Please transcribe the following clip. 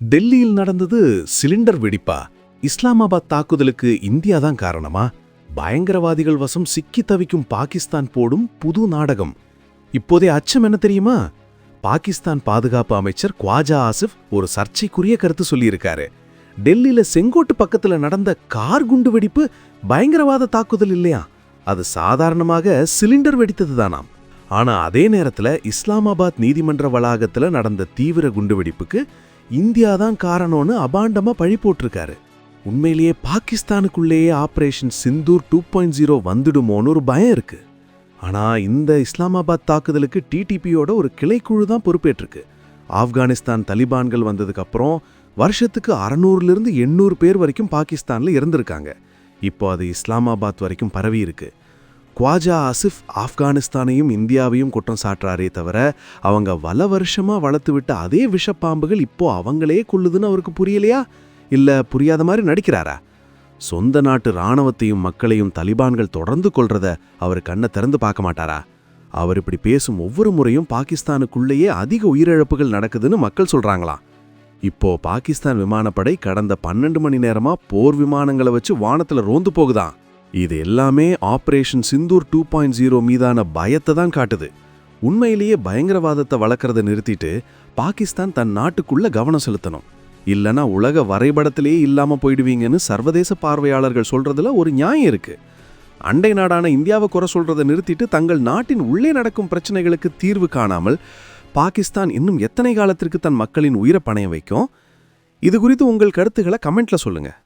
டெல்லியில் நடந்தது சிலிண்டர் வெடிப்பா? இஸ்லாமாபாத் தாக்குதலுக்கு இந்தியா தான் காரணமா? பயங்கரவாதிகள் வசம் சிக்கி தவிக்கும் பாகிஸ்தான் போடும் புது நாடகம். இப்போதே அச்சம் என்ன தெரியுமா? பாகிஸ்தான் பாதுகாப்பு அமைச்சர் குவாஜா ஆசிஃப் ஒரு சர்ச்சைக்குரிய கருத்து சொல்லியிருக்காரு. டெல்லியில செங்கோட்டு பக்கத்துல நடந்த கார் குண்டு வெடிப்பு பயங்கரவாத தாக்குதல் இல்லையா? அது சாதாரணமாக சிலிண்டர் வெடித்தது தானாம். ஆனா அதே நேரத்துல இஸ்லாமாபாத் நீதிமன்ற வளாகத்துல நடந்த தீவிர குண்டுவெடிப்புக்கு இந்தியா தான் காரணம்னு அபாண்டமா பழி போட்டிருக்காரு. உண்மையிலேயே பாகிஸ்தானுக்குள்ளேயே operation Sindoor two point zero வந்துடுமோன்னு ஒரு பயம் இருக்கு. ஆனா இந்த இஸ்லாமாபாத் தாக்குதலுக்கு டிடிபியோட ஒரு கிளைக்குழு தான் பொறுப்பேற்றிருக்கு. ஆப்கானிஸ்தான் தலிபான்கள் வந்ததுக்கு அப்புறம் வருஷத்துக்கு அறநூறுலேருந்து எண்ணூறு பேர் வரைக்கும் பாகிஸ்தானில் இருந்திருக்காங்க இப்போ அது இஸ்லாமாபாத் வரைக்கும் பரவி இருக்குது குவாஜா ஆசிஃப் ஆப்கானிஸ்தானையும் இந்தியாவையும் குற்றம் சாட்டுறாரே தவிர அவங்க வல வருஷமாக வளர்த்து விட்ட அதே விஷப்பாம்புகள் இப்போ அவங்களே கொள்ளுதுன்னு அவருக்கு புரியலையா? இல்லை புரியாத மாதிரி நடிக்கிறாரா? சொந்த நாட்டு ராணுவத்தையும் மக்களையும் தலிபான்கள் தொடர்ந்து கொள்றத அவர் கண்ணை திறந்து பார்க்க மாட்டாரா? அவர் இப்படி பேசும் ஒவ்வொரு முறையும் பாகிஸ்தானுக்குள்ளேயே அதிக உயிரிழப்புகள் நடக்குதுன்னு மக்கள் சொல்றாங்களாம். இப்போ பாகிஸ்தான் விமானப்படை கடந்த பன்னெண்டு மணி நேரமா போர் விமானங்களை வச்சு வானத்துல ரோந்து போகுதாம். இது எல்லாமே operation Sindoor two point zero மீதான பயத்தை தான் காட்டுது. உண்மையிலேயே பயங்கரவாதத்தை வளர்க்குறத நிறுத்திட்டு பாகிஸ்தான் தன் நாட்டுக்குள்ள கவனம் செலுத்தணும். இல்லனா உலக வரைபடத்திலேயே இல்லாமல் போயிடுவீங்கன்னு சர்வதேச பார்வையாளர்கள் சொல்றதுல ஒரு நியாயம் இருக்கு. அண்டை நாடான இந்தியாவை குறை சொல்றதை நிறுத்திட்டு தங்கள் நாட்டின் உள்ளே நடக்கும் பிரச்சனைகளுக்கு தீர்வு காணாமல் பாகிஸ்தான் இன்னும் எத்தனை காலத்திற்கு தன் மக்களின் உயிரை பணைய வைக்கும்? இது குறித்து உங்கள் கருத்துக்களை கமெண்ட்ல சொல்லுங்கள்